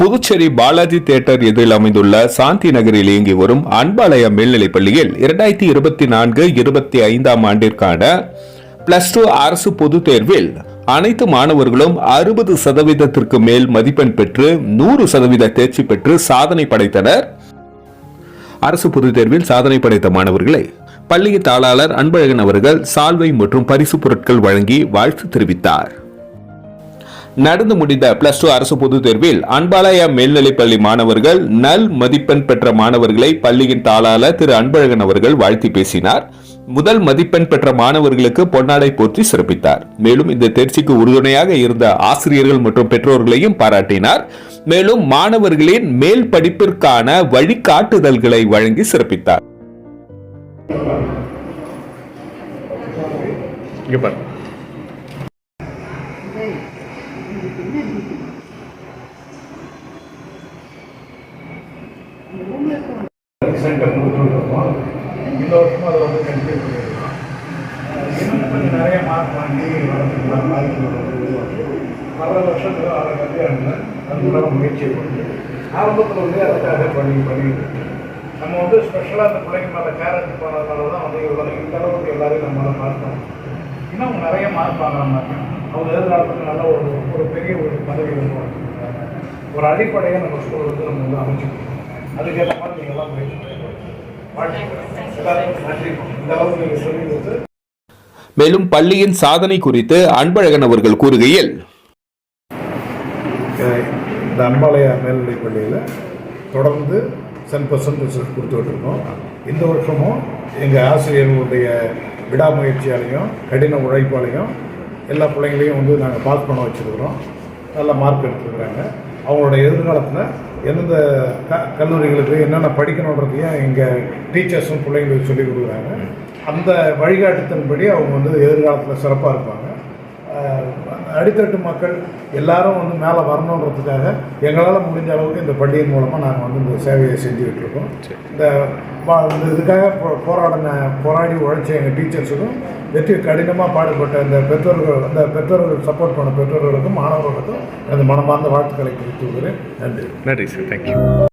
Puducherry Balaji theatre எதிரில் அமைந்துள்ள சாந்தி நகரில் இயங்கி வரும் அன்பாலயம் மேல்நிலைப் பள்ளியில் இரண்டாயிரத்தி இருபத்தி நான்கு இருபத்தி ஐந்தாம் ஆண்டிற்கான பிளஸ் டூ அரசு பொதுத் தேர்வில் அனைத்து மாணவர்களும் அறுபது சதவீதத்திற்கு மேல் மதிப்பெண் பெற்று நூறு சதவீத தேர்ச்சி பெற்று சாதனை படைத்தனர். அரசு பொதுத் தேர்வில் சாதனை படைத்த மாணவர்களை பள்ளியின் தாளாளர் அன்பழகன் அவர்கள் சால்வை மற்றும் பரிசு பொருட்கள் வழங்கி வாழ்த்து தெரிவித்தார். நடந்து முடிந்த பிளஸ் டூ அரசு பொதுத் தேர்வில் அன்பாலயா மேல்நிலைப்பள்ளி மாணவர்கள் நல் மதிப்பெண் பெற்ற மாணவர்களை பள்ளியின் தாளாளர் திரு அன்பழகன் அவர்கள் வாழ்த்தி பேசினார். முதல் மதிப்பெண் பெற்ற மாணவர்களுக்கு பொன்னாடை போற்றி சிறப்பித்தார். மேலும் இந்த தேர்ச்சிக்கு உறுதுணையாக இருந்த ஆசிரியர்கள் மற்றும் பெற்றோர்களையும் பாராட்டினார். மேலும் மாணவர்களின் மேல் படிப்பிற்கான வழிகாட்டுதல்களை வழங்கி சிறப்பித்தார். இங்க பாரு. சென்டர் கொடுத்துருக்கோம் இந்த வருஷமும் அதை வந்து கண்டிப்பாக பண்ணியிருக்கோம் இன்னும் கொஞ்சம் நிறைய மார்க் வாங்கி வளர்த்துக்கலாம் வாய்ப்பு உருவாக்கி வர வருஷத்துல வர கல்யாணத்தில் அதுக்குள்ள முயற்சி பண்ணி ஆரம்பத்தில் வந்து அதுக்காக பண்ணி பண்ணிட்டு நம்ம வந்து ஸ்பெஷலாக அந்த பிள்ளைங்க மேலே கேர் எடுத்து போனதுனால தான் வந்து இவ்வளோ இந்த அளவுக்கு எல்லாரையும் நம்மளால் பார்த்தோம் இன்னும் அவங்க நிறைய மார்க் வாங்குற அவங்க எதிர்காலத்துக்கு நல்ல ஒரு ஒரு பெரிய ஒரு பதவி ஒரு அடிப்படையை நம்ம ஸ்கூல் நம்ம வந்து அமைச்சிருக்கோம் அதுக்கேற்ற மாதிரி நீங்கள் எல்லாம் முயற்சி பண்ணுங்க. வாழ்த்துக்கள். எல்லாருக்கும் நன்றி இந்த அளவுக்கு நீங்கள் சொல்லி கொடுத்து மேலும் பள்ளியின் சாதனை குறித்து அன்பழகன் அவர்கள் கூறுகையில் இந்த அன்பாலயா மேல்நிலைப் பள்ளியில் தொடர்ந்து சென்ட் பர்சன்ட் ரிசல்ட் கொடுத்துட்டு இருக்கோம் இந்த வருஷமும் எங்கள் ஆசிரியர்களுடைய விடாமுயற்சியாலையும் கடின உழைப்பாலையும் எல்லா பிள்ளைங்களையும் வந்து நாங்கள் பாஸ் பண்ண வச்சுருக்கிறோம் நல்ல மார்க் எடுத்துருக்குறாங்க அவங்களோட எதிர்காலத்தில் எந்தெந்த க கல்லூரிகளுக்கு என்னென்ன படிக்கணுன்றதையும் எங்கள் டீச்சர்ஸும் பிள்ளைங்களுக்கு சொல்லிக் கொடுக்குறாங்க. அந்த வழிகாட்டுத்தின்படி அவங்க வந்து எதிர்காலத்தில் சிறப்பாக இருப்பாங்க. அடித்தட்டு மக்கள் எல்லாரும் வந்து மேலே வரணுன்றதுக்காக எங்களால் முடிஞ்ச அளவுக்கு இந்த பண்டிகையின் மூலமாக நாங்கள் வந்து இந்த சேவையை செஞ்சுக்கிட்டு இருக்கோம் இந்த இந்த இதுக்காக போ- போராடின போராடி உழைச்ச எங்கள் டீச்சர்ஸுக்கும் வெற்றி கடினமாக பாடுபட்ட இந்த பெற்றோர்கள் அந்த பெற்றோர்கள் சப்போர்ட் பண்ண பெற்றோர்களுக்கும் மாணவர்களுக்கும் எனது மனமார்ந்த வாழ்த்துக்களை தெரிவித்துக்கிறேன் நன்றி. நன்றி சார் தேங்க்யூ